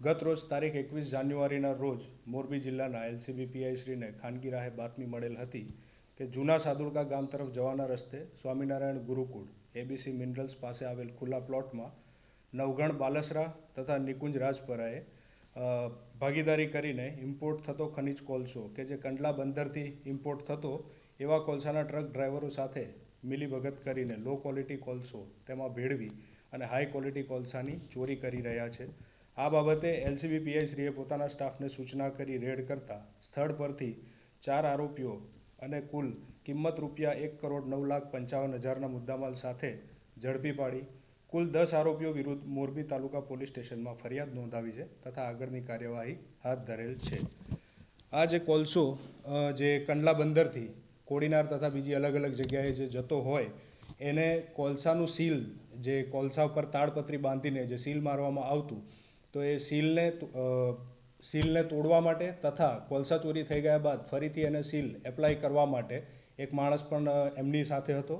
ગત રોજ તારીખ એકવીસ જાન્યુઆરીના રોજ મોરબી જિલ્લાના એલસીબી પીઆઈ ખાનગી રાહે બાતમી મળેલ હતી કે જૂના સાદુલકા ગામ તરફ જવાના રસ્તે સ્વામિનારાયણ ગુરુકુળ, એબીસી મિનરલ્સ પાસે આવેલ ખુલ્લા પ્લોટમાં નવગણ બાલસરા તથા નિકુંજ રાજપરાએ ભાગીદારી કરીને ઇમ્પોર્ટ થતો ખનિજ કોલસો કે જે કંડલા બંદરથી ઇમ્પોર્ટ થતો એવા કોલસાના ટ્રક ડ્રાઈવરો સાથે મિલીભગત કરીને લો ક્વોલિટી કોલસો તેમાં ભેળવી અને હાઈ ક્વોલિટી કોલસાની ચોરી કરી રહ્યા છે. આ બાબતે એલસીબી પીઆઈશ્રીએ પોતાના સ્ટાફને સૂચના કરી રેડ કરતા સ્થળ પરથી ચાર આરોપીઓ અને કુલ કિંમત રૂપિયા એક કરોડ નવ લાખ પંચાવન હજારના મુદ્દામાલ સાથે ઝડપી પાડી. કુલ દસ આરોપીઓ વિરુદ્ધ મોરબી તાલુકા પોલીસ સ્ટેશનમાં ફરિયાદ નોંધાવી છે તથા આગળની કાર્યવાહી હાથ ધરેલ છે. આ જે કોલસો જે કંડલા બંદરથી કોડીનાર તથા બીજી અલગ અલગ જગ્યાએ જે જતો હોય, એને કોલસાનું સીલ, જે કોલસા ઉપર તાડપત્રી બાંધીને જે સીલ મારવામાં આવતું તો એ સીલને સીલને તોડવા માટે તથા કોલસા ચોરી થઈ ગયા બાદ ફરીથી એને સીલ એપ્લાય કરવા માટે એક માણસ પણ એમની સાથે હતો.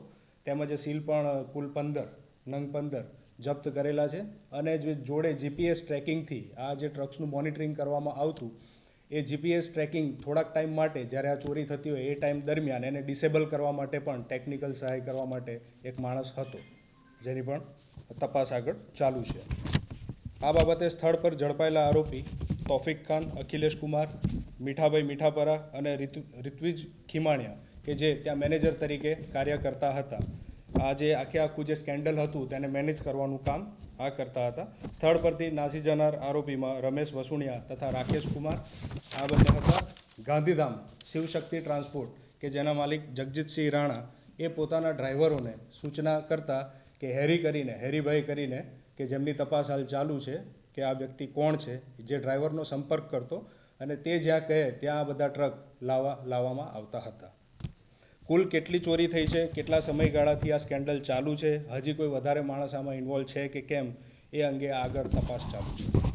તેમજ સીલ પણ કુલ પંદર, નંગ પંદર જપ્ત કરેલા છે. અને જે જોડે જીપીએસ ટ્રેકિંગથી આ જે ટ્રક્સનું મોનિટરિંગ કરવામાં આવતું, એ જીપીએસ ટ્રેકિંગ થોડાક ટાઈમ માટે જ્યારે આ ચોરી થતી હોય એ ટાઈમ દરમિયાન એને ડિસેબલ કરવા માટે પણ ટેકનિકલ સહાય કરવા માટે એક માણસ હતો. જેની પણ તપાસ આગળ ચાલુ છે. આ બાબતે સ્થળ પર ઝડપાયેલા આરોપી તોફિક ખાન, અખિલેશ કુમાર, મીઠાભાઈ મીઠાપરા અને રિતુ, રિત્વિજ ખીમાણિયા કે જે ત્યાં મેનેજર તરીકે કાર્ય કરતા હતા. આ જે આખે આખું જે સ્કેન્ડલ હતું તેને મેનેજ કરવાનું કામ આ કરતા હતા. સ્થળ પરથી નાસી જનાર આરોપીમાં રમેશ વસુણિયા તથા રાકેશ કુમાર, આ બંને હતા. ગાંધીધામ શિવશક્તિ ટ્રાન્સપોર્ટ કે જેના માલિક જગજીતસિંહ રાણા એ પોતાના ડ્રાઈવરોને સૂચના કરતા કે હેરી કરીને, હેરીભાઈ કરીને કે જેમની તપાસ હાલ ચાલુ છે કે આ વ્યક્તિ કોણ છે, જે ડ્રાઈવરનો સંપર્ક કરતો અને તે જ્યાં કહે ત્યાં આ બધા ટ્રક લાવવા, લાવવામાં આવતા હતા. કુલ કેટલી ચોરી થઈ છે, કેટલા સમયગાળાથી આ સ્કેન્ડલ ચાલુ છે, હજી કોઈ વધારે માણસ આમાં ઇન્વોલ્વ છે કે કેમ, એ અંગે આગળ તપાસ ચાલુ છે.